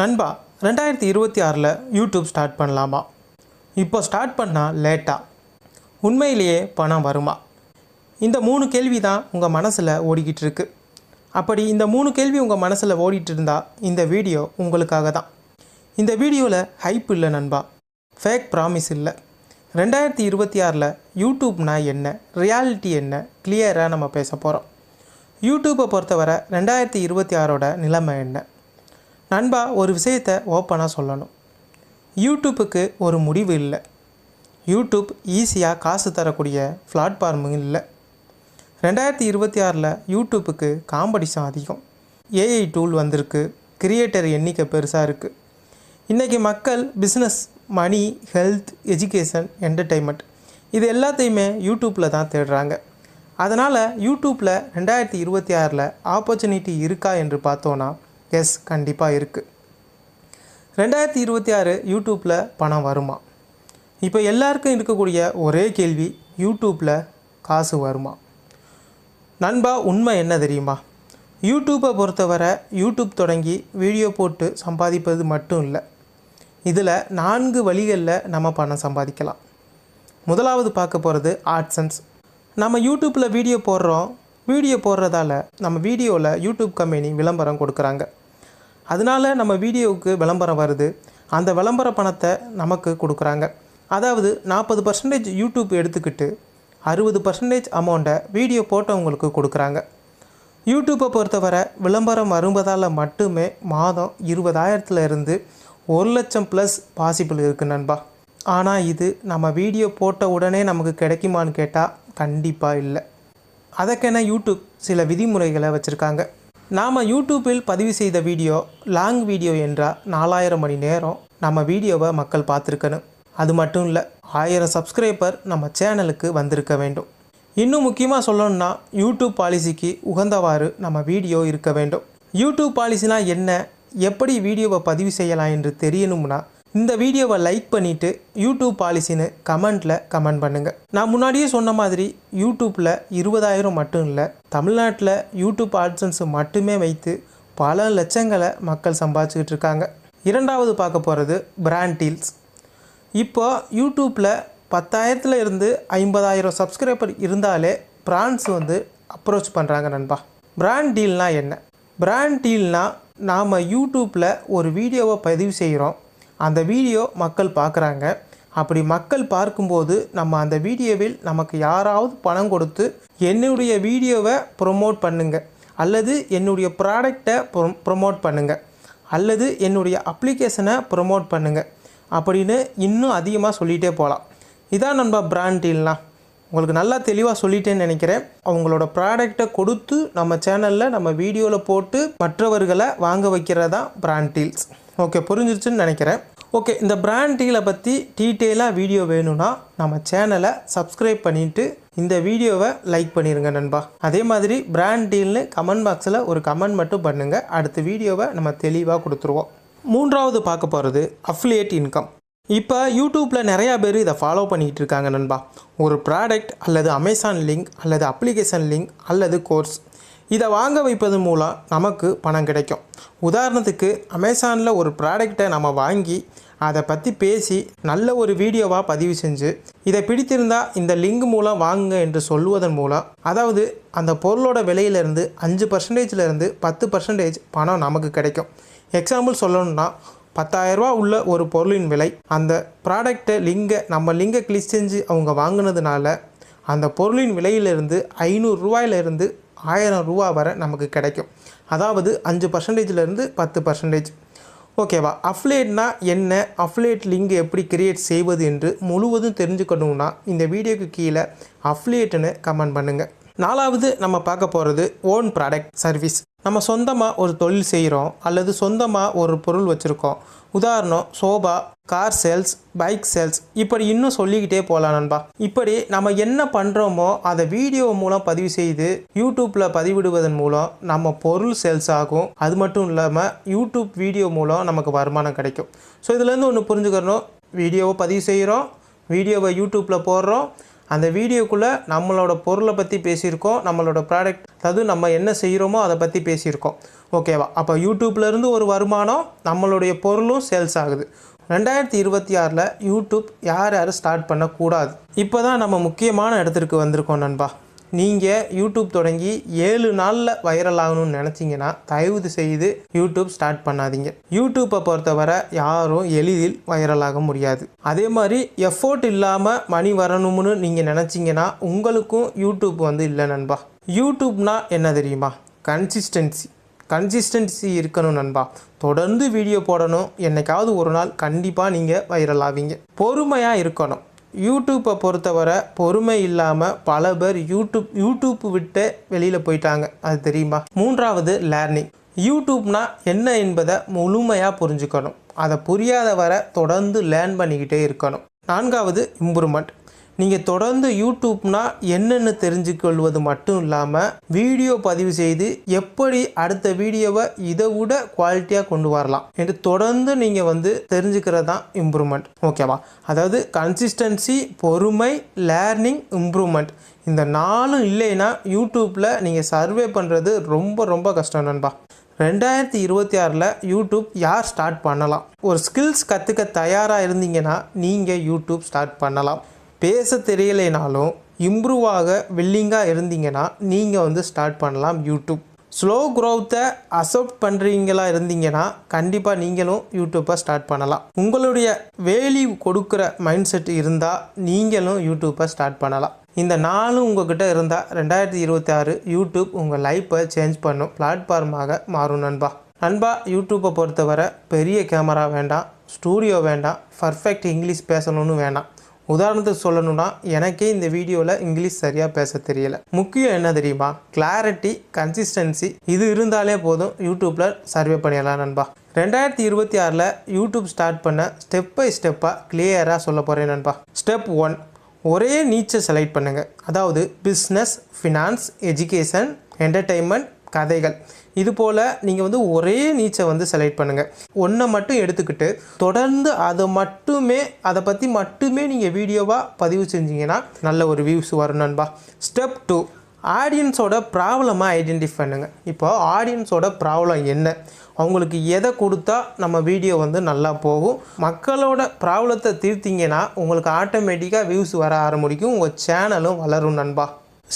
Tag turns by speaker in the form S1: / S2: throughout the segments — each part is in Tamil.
S1: நண்பா ரெண்டாயிரத்தி இருபத்தி ஆறில் யூடியூப் ஸ்டார்ட் பண்ணலாமா? இப்போ ஸ்டார்ட் பண்ணால் லேட்டாக உண்மையிலேயே பணம் வருமா? இந்த மூணு கேள்வி தான் உங்கள் மனசில் ஓடிக்கிட்டு இருக்கு. அப்படி இந்த மூணு கேள்வி உங்கள் மனசில் ஓடிட்டு இருந்தால் இந்த வீடியோ உங்களுக்காக தான். இந்த வீடியோவில் ஹைப் இல்லை நண்பா. ஃபேக் ப்ராமிஸ் இல்லை. ரெண்டாயிரத்தி இருபத்தி ஆறில் யூடியூப்னா என்ன? ரியாலிட்டி என்ன? கிளியராக நம்ம பேச போகிறோம் யூடியூப்பை பொறுத்தவரை ரெண்டாயிரத்தி இருபத்தி ஆறோட நிலைமை என்ன? நண்பா ஒரு விஷயத்தை ஓப்பனாக சொல்லணும். யூடியூப்புக்கு ஒரு முடிவு இல்லை. யூடியூப் ஈஸியாக காசு தரக்கூடிய பிளாட்ஃபார்மும் இல்லை. ரெண்டாயிரத்தி இருபத்தி ஆறில் யூடியூப்புக்கு காம்படிஷன் அதிகம். ஏஐ டூல் வந்திருக்கு. கிரியேட்டர் எண்ணிக்கை பெருசாக இருக்குது இன்றைக்கி மக்கள் business money health education entertainment இது எல்லாத்தையுமே யூடியூப்பில் தான் தேடுறாங்க. அதனால் யூடியூப்பில் ரெண்டாயிரத்தி இருபத்தி ஆறில் ஆப்பர்ச்சுனிட்டி இருக்கா என்று பார்த்தோன்னா எஸ் கண்டிப்பாக இருக்குது ரெண்டாயிரத்தி இருபத்தி ஆறு யூடியூப்பில் பணம் வருமா? இப்போ எல்லாருக்கும் இருக்கக்கூடிய ஒரே கேள்வி யூடியூப்பில் காசு வருமா? நண்பா உண்மை என்ன தெரியுமா? யூடியூப்பை பொறுத்தவரை யூடியூப் தொடங்கி வீடியோ போட்டு சம்பாதிப்பது மட்டும் இல்லை. இதில் நான்கு வழிகளில் நம்ம பணம் சம்பாதிக்கலாம். முதலாவது பார்க்க போகிறது ஆட்சன்ஸ். நம்ம யூடியூப்பில் வீடியோ போடுறோம். வீடியோ போடுறதால நம்ம வீடியோவில் யூடியூப் கம்பெனி விளம்பரம் கொடுக்குறாங்க. அதனால நம்ம வீடியோவுக்கு விளம்பரம் வருது. அந்த விளம்பர பணத்தை நமக்கு கொடுக்குறாங்க. அதாவது நாற்பது பர்சன்டேஜ் யூடியூப் எடுத்துக்கிட்டு அறுபது பர்சன்டேஜ் அமௌண்ட்டை வீடியோ போட்டவங்களுக்கு கொடுக்குறாங்க. யூடியூப்பை பொறுத்தவரை விளம்பரம் வரும்பதால் மட்டுமே மாதம் இருபதாயிரத்துல இருந்து ஒரு லட்சம் ப்ளஸ் பாசிபிள் இருக்குது நண்பா. ஆனால் இது நம்ம வீடியோ போட்ட உடனே நமக்கு கிடைக்குமான்னு கேட்டால் கண்டிப்பாக இல்லை. அதற்கென யூடியூப் சில விதிமுறைகளை வச்சுருக்காங்க. நாம் யூடியூப்பில் பதிவு செய்த வீடியோ லாங் வீடியோ என்றால் நாலாயிரம் மணி நேரம் நம்ம வீடியோவை மக்கள் பார்த்துருக்கணும். அது மட்டும் இல்லை ஆயிரம் சப்ஸ்கிரைபர் நம்ம சேனலுக்கு வந்திருக்க வேண்டும். இன்னும் முக்கியமாக சொல்லணும்னா யூடியூப் பாலிசிக்கு உகந்தவாறு நம்ம வீடியோ இருக்க வேண்டும். யூடியூப் பாலிசினா என்ன? எப்படி வீடியோவை பதிவு செய்யலாம் என்று தெரியணும்னா இந்த வீடியோவை லைக் பண்ணிவிட்டு யூடியூப் பாலிசின்னு கமெண்ட்டில் கமெண்ட் பண்ணுங்கள் நான் முன்னாடியே சொன்ன மாதிரி யூடியூப்பில் இருபதாயிரம் மட்டும் இல்லை தமிழ்நாட்டில் யூடியூப் ஆட்சன்ஸ் மட்டுமே வைத்து பல லட்சங்களை மக்கள் சம்பாதிச்சுக்கிட்டு இருக்காங்க. இரண்டாவது பார்க்க போகிறது பிராண்ட் டீல்ஸ் இப்போ யூடியூப்பில் பத்தாயிரத்துல இருந்து ஐம்பதாயிரம் சப்ஸ்கிரைபர் இருந்தாலே பிராண்ட்ஸ் வந்து அப்ரோச் பண்ணுறாங்க நண்பா. பிராண்ட் டீல்னால் என்ன? பிராண்ட் டீல்னால் நாம் யூடியூப்பில் ஒரு வீடியோவை பதிவு செய்கிறோம் அந்த வீடியோ மக்கள் பார்க்குறாங்க. அப்படி மக்கள் பார்க்கும்போது நம்ம அந்த வீடியோவில் நமக்கு யாராவது பணம் கொடுத்து என்னுடைய வீடியோவை ப்ரொமோட் பண்ணுங்கள் அல்லது என்னுடைய ப்ராடக்டை ப்ரொமோட் பண்ணுங்கள் அல்லது என்னுடைய அப்ளிகேஷனை ப்ரொமோட் பண்ணுங்கள் அப்படின்னு இன்னும் அதிகமாக சொல்லிகிட்டே போகலாம். இதான் நண்பா பிராண்ட் டீல்னா உங்களுக்கு நல்லா தெளிவாக சொல்லிட்டேன்னு நினைக்கிறேன். அவங்களோட ப்ராடக்டை கொடுத்து நம்ம சேனலில் நம்ம வீடியோவில் போட்டு மற்றவர்களை வாங்க வைக்கிறது தான் பிராண்ட் டீல்ஸ் ஓகே புரிஞ்சிருச்சுன்னு நினைக்கிறேன். ஓகே இந்த பிராண்ட் டீலை பற்றி டீட்டெயிலாக வீடியோ வேணும்னா நம்ம சேனலை சப்ஸ்கிரைப் பண்ணிவிட்டு இந்த வீடியோவை லைக் பண்ணிடுங்க நண்பா. அதே மாதிரி பிராண்ட் டீல்னு கமெண்ட் பாக்ஸில் ஒரு கமெண்ட் மட்டும் பண்ணுங்கள் அடுத்த வீடியோவை நம்ம தெளிவாக கொடுத்துருவோம். மூன்றாவது பார்க்க போகிறது அஃப்லியேட் இன்கம் இப்போ யூடியூப்பில் நிறையா பேர் இதை ஃபாலோ பண்ணிக்கிட்டு இருக்காங்க நண்பா. ஒரு ப்ராடக்ட் அல்லது அமேசான் லிங்க் அல்லது அப்ளிகேஷன் லிங்க் அல்லது கோர்ஸ் இதை வாங்க வைப்பதன் மூலம் நமக்கு பணம் கிடைக்கும். உதாரணத்துக்கு அமேசானில் ஒரு ப்ராடக்டை நம்ம வாங்கி அதை பற்றி பேசி நல்ல ஒரு வீடியோவாக பதிவு செஞ்சு இதை பிடித்திருந்தால் இந்த லிங்க் மூலம் வாங்குங்க என்று சொல்லுவதன் மூலம் அதாவது அந்த பொருளோட விலையிலேருந்து அஞ்சு பர்சன்டேஜ்லேருந்து பத்து பர்சன்டேஜ் பணம் நமக்கு கிடைக்கும். எக்ஸாம்பிள் சொல்லணும்னா பத்தாயிரரூபா உள்ள ஒரு பொருளின் விலை அந்த ப்ராடக்டை லிங்கை நம்ம லிங்கை கிளிக் செஞ்சு அவங்க வாங்கினதுனால அந்த பொருளின் விலையிலிருந்து ஐநூறுரூவாயிலிருந்து ஆயிரம் ரூபா வரை நமக்கு கிடைக்கும். அதாவது அஞ்சு பர்சன்டேஜ்லேருந்து பத்து பர்சன்டேஜ் ஓகேவா அஃப்லேட்னா என்ன? அஃப்லேட் லிங்க் எப்படி கிரியேட் செய்வது என்று முழுவதும் தெரிஞ்சுக்கணும்னா இந்த வீடியோக்கு கீழே அஃப்லேட்டுன்னு கமெண்ட் பண்ணுங்கள் நாலாவது நம்ம பார்க்க போகிறது ஓன் ப்ராடக்ட் சர்வீஸ் நம்ம சொந்தமாக ஒரு தொழில் செய்கிறோம் அல்லது சொந்தமாக ஒரு பொருள் வச்சுருக்கோம். உதாரணம் sofa car sales bike sales இப்படி இன்னும் சொல்லிக்கிட்டே போகலாம் நண்பா. இப்படி நம்ம என்ன பண்ணுறோமோ அதை வீடியோ மூலம் பதிவு செய்து யூடியூப்பில் பதிவிடுவதன் மூலம் நம்ம பொருள் சேல்ஸ் ஆகும். அது மட்டும் இல்லாமல் யூடியூப் வீடியோ மூலம் நமக்கு வருமானம் கிடைக்கும். ஸோ இதுலேருந்து ஒன்று புரிஞ்சுக்கிறணும் வீடியோவை பதிவு செய்கிறோம் வீடியோவை யூடியூப்பில் போடுறோம். அந்த வீடியோக்குள்ளே நம்மளோட பொருளை பற்றி பேசியிருக்கோம் நம்மளோட ப்ராடக்ட் அதாவது நம்ம என்ன செய்கிறோமோ அதை பற்றி பேசியிருக்கோம். ஓகேவா அப்போ யூடியூப்லேருந்து ஒரு வருமானம் நம்மளுடைய பொருளும் சேல்ஸ் ஆகுது. ரெண்டாயிரத்தி இருபத்தி ஆறில் யூடியூப் யார் யார் ஸ்டார்ட் பண்ணக்கூடாது. இப்போ தான் நம்ம முக்கியமான இடத்திற்கு வந்திருக்கோம் நண்பா. நீங்கள் யூடியூப் தொடங்கி ஏழு நாளில் வைரல் ஆகணும்னு நினச்சிங்கன்னா தயவு செய்து யூடியூப் ஸ்டார்ட் பண்ணாதீங்க. யூடியூப்பை பொறுத்தவரை யாரும் எளிதில் வைரல் ஆக முடியாது. அதே மாதிரி எஃபோர்ட் இல்லாமல் மணி வரணும்னு நீங்கள் நினச்சிங்கன்னா உங்களுக்கும் யூடியூப் வந்து இல்லை நண்பா. யூடியூப்னா என்ன தெரியுமா? கன்சிஸ்டன்சி கன்சிஸ்டன்சி இருக்கணும் நண்பா. தொடர்ந்து வீடியோ போடணும். என்னைக்காவது ஒரு நாள் கண்டிப்பாக நீங்கள் வைரல் ஆவீங்க. பொறுமையாக இருக்கணும். யூடியூப்பை பொறுத்தவரை பொறுமை இல்லாமல் பல பேர் யூடியூப் யூடியூப் விட்டு வெளியில் போயிட்டாங்க. அது தெரியுமா? மூன்றாவது லேர்னிங் யூடியூப்னா என்ன என்பதை முழுமையாக புரிஞ்சுக்கணும். அதை புரியாத வரை தொடர்ந்து லேர்ன் பண்ணிக்கிட்டே இருக்கணும். நான்காவது இம்ப்ரூவ்மெண்ட் நீங்கள் தொடர்ந்து யூடியூப்னா என்னென்னு தெரிஞ்சுக்கொள்வது மட்டும் இல்லாமல் வீடியோ பதிவு செய்து எப்படி அடுத்த வீடியோவை இதை விட குவாலிட்டியாக கொண்டு வரலாம் என்று தொடர்ந்து நீங்கள் வந்து தெரிஞ்சுக்கிறது தான் இம்ப்ரூவ்மெண்ட் ஓகேவா அதாவது கன்சிஸ்டன்சி பொறுமை லேர்னிங் இம்ப்ரூவ்மெண்ட் இந்த நாளும் இல்லைன்னா யூடியூப்பில் நீங்கள் சர்வே பண்ணுறது ரொம்ப ரொம்ப கஷ்டம் நண்பா. ரெண்டாயிரத்தி இருபத்தி ஆறில் யூடியூப் யார் ஸ்டார்ட் பண்ணலாம்? ஒரு ஸ்கில்ஸ் கற்றுக்க தயாராக இருந்தீங்கன்னா நீங்கள் யூடியூப் ஸ்டார்ட் பண்ணலாம். பேச தெரியலைனாலும் இம்ப்ரூவ் ஆக வில்லிங்காக இருந்தீங்கன்னா நீங்கள் வந்து ஸ்டார்ட் பண்ணலாம் யூடியூப். ஸ்லோ க்ரோத்தை அசப்ட் பண்ணுறீங்களா இருந்தீங்கன்னா கண்டிப்பாக நீங்களும் யூடியூப்பை ஸ்டார்ட் பண்ணலாம். உங்களுடைய வேல்யூ கொடுக்குற மைண்ட் செட் இருந்தால் நீங்களும் யூடியூப்பை ஸ்டார்ட் பண்ணலாம். இந்த நாளும் உங்ககிட்ட இருந்தால் ரெண்டாயிரத்தி இருபத்தி ஆறு யூடியூப் உங்கள் லைஃப்பை சேஞ்ச் பண்ணும் பிளாட்ஃபார்மாக மாறும் நண்பா. நண்பா யூடியூப்பை பொறுத்தவரை பெரிய கேமரா வேண்டாம் ஸ்டூடியோ வேண்டாம் பர்ஃபெக்ட் இங்கிலீஷ் பேசணும்னு வேண்டாம் உதாரணத்துக்கு சொல்லணும்னா எனக்கே இந்த வீடியோவில் இங்கிலீஷ் சரியாக பேச தெரியல. முக்கியம் என்ன தெரியுமா? கிளாரிட்டி கன்சிஸ்டன்சி இது இருந்தாலே போதும் யூடியூப்பில் சர்வே பண்ணிடலாம் நண்பா. ரெண்டாயிரத்தி இருபத்தி ஆறில் யூடியூப் ஸ்டார்ட் பண்ண ஸ்டெப் பை ஸ்டெப்பாக கிளியராக சொல்ல போகிறேன் நண்பா. ஸ்டெப் ஒன் ஒரே நீச்சை செலக்ட் பண்ணுங்கள் அதாவது பிஸ்னஸ் ஃபினான்ஸ் எஜுகேஷன் என்டர்டெயின்மெண்ட் கதைகள். இது போல் நீங்கள் வந்து ஒரே நீச்சை வந்து செலக்ட் பண்ணுங்கள் ஒன்றை மட்டும் எடுத்துக்கிட்டு தொடர்ந்து அதை மட்டுமே அதை பற்றி மட்டுமே நீங்கள் வீடியோவாக பதிவு செஞ்சீங்கன்னா நல்ல ஒரு வியூஸ் வரும் நண்பா. ஸ்டெப் டூ ஆடியன்ஸோட ப்ராப்ளமாக ஐடென்டிஃபை பண்ணுங்கள் இப்போ ஆடியன்ஸோட ப்ராப்ளம் என்ன? அவங்களுக்கு எதை கொடுத்தா நம்ம வீடியோ வந்து நல்லா போகும்? மக்களோட ப்ராப்ளத்தை தீர்த்திங்கன்னா உங்களுக்கு ஆட்டோமேட்டிக்காக வியூஸ் வர ஆரம்பிக்கும். உங்கள் சேனலும் வளரும் நண்பா.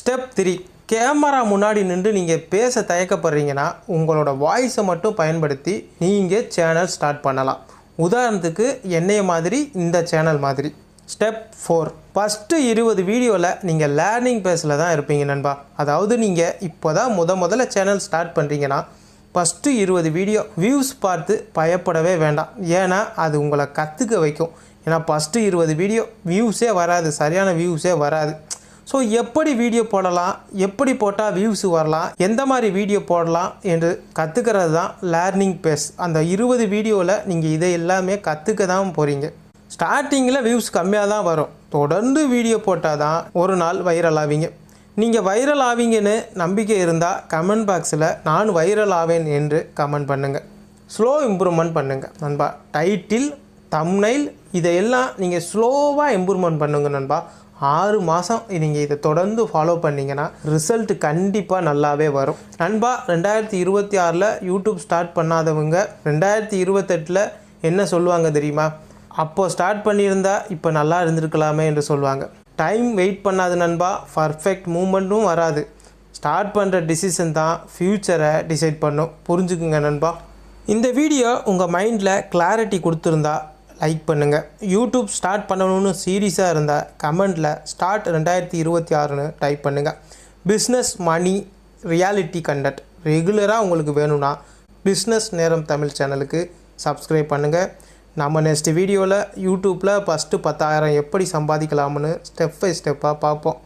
S1: ஸ்டெப் த்ரீ கேமரா முன்னாடி நின்று நீங்கள் பேச தயக்கப்படுறீங்கன்னா உங்களோட வாய்ஸை மட்டும் பயன்படுத்தி நீங்கள் சேனல் ஸ்டார்ட் பண்ணலாம். உதாரணத்துக்கு என்னைய மாதிரி இந்த சேனல் மாதிரி. ஸ்டெப் ஃபோர் ஃபஸ்ட்டு இருபது வீடியோவில் நீங்கள் லேர்னிங் பேஸில் தான் இருப்பீங்க நண்பா. அதாவது நீங்கள் இப்போ தான் முத முதல்ல சேனல் ஸ்டார்ட் பண்ணுறீங்கன்னா ஃபஸ்ட்டு இருபது வீடியோ வியூஸ் பார்த்து பயப்படவே வேண்டாம். ஏன்னா அது உங்களை கற்றுக்க வைக்கும். ஏன்னா ஃபஸ்ட்டு இருபது வீடியோ வியூஸே வராது. சரியான வியூஸே வராது. ஸோ எப்படி வீடியோ போடலாம்? எப்படி போட்டால் வியூஸ் வரலாம்? எந்த மாதிரி வீடியோ போடலாம் என்று கற்றுக்கிறது தான் லேர்னிங் பேஸ் அந்த இருபது வீடியோவில் நீங்கள் இதை எல்லாமே கற்றுக்க தான் போகிறீங்க ஸ்டார்டிங்கில் வியூஸ் கம்மியாக தான் வரும். தொடர்ந்து வீடியோ போட்டால் தான் ஒரு நாள் வைரல் ஆவீங்க. நீங்கள் வைரல் ஆவீங்கன்னு நம்பிக்கை இருந்தால் கமெண்ட் பாக்ஸில் நான் வைரல் ஆவேன் என்று கமெண்ட் பண்ணுங்கள் ஸ்லோ இம்ப்ரூவ்மெண்ட் பண்ணுங்கள் நண்பா. டைட்டில் தம்னைல் இதையெல்லாம் நீங்கள் ஸ்லோவாக இம்ப்ரூவ்மெண்ட் பண்ணுங்கள் நண்பா. ஆறு மாதம் நீங்கள் இதை தொடர்ந்து ஃபாலோ பண்ணிங்கன்னா ரிசல்ட் கண்டிப்பாக நல்லாவே வரும். நண்பா ரெண்டாயிரத்தி இருபத்தி ஆறில் யூடியூப் ஸ்டார்ட் பண்ணாதவங்க ரெண்டாயிரத்தி இருபத்தெட்டில் என்ன சொல்லுவாங்க தெரியுமா? அப்போது ஸ்டார்ட் பண்ணியிருந்தா இப்போ நல்லா இருந்திருக்கலாமே என்று சொல்லுவாங்க. டைம் வெயிட் பண்ணாது நண்பா பர்ஃபெக்ட் மூமெண்ட்டும் வராது. ஸ்டார்ட் பண்ணுற டிசிஷன் தான் ஃப்யூச்சரை டிசைட் பண்ணும். புரிஞ்சுக்குங்க நண்பா. இந்த வீடியோ உங்கள் மைண்டில் கிளாரிட்டி கொடுத்துருந்தா லைக் பண்ணுங்கள் யூடியூப் ஸ்டார்ட் பண்ணணும்னு சீரியஸாக இருந்தால் கமெண்ட்டில் ஸ்டார்ட் ரெண்டாயிரத்தி இருபத்தி ஆறுன்னு டைப் பண்ணுங்கள் பிஸ்னஸ் மணி ரியாலிட்டி கண்டக்ட் ரெகுலராக உங்களுக்கு வேணும்னா பிஸ்னஸ் நேரம் தமிழ் சேனலுக்கு சப்ஸ்கிரைப் பண்ணுங்கள் நம்ம நெக்ஸ்ட் வீடியோவில் யூடியூப்பில் ஃபஸ்ட்டு பத்தாயிரம் எப்படி சம்பாதிக்கலாம்னு ஸ்டெப் பை ஸ்டெப்பாக பார்ப்போம்.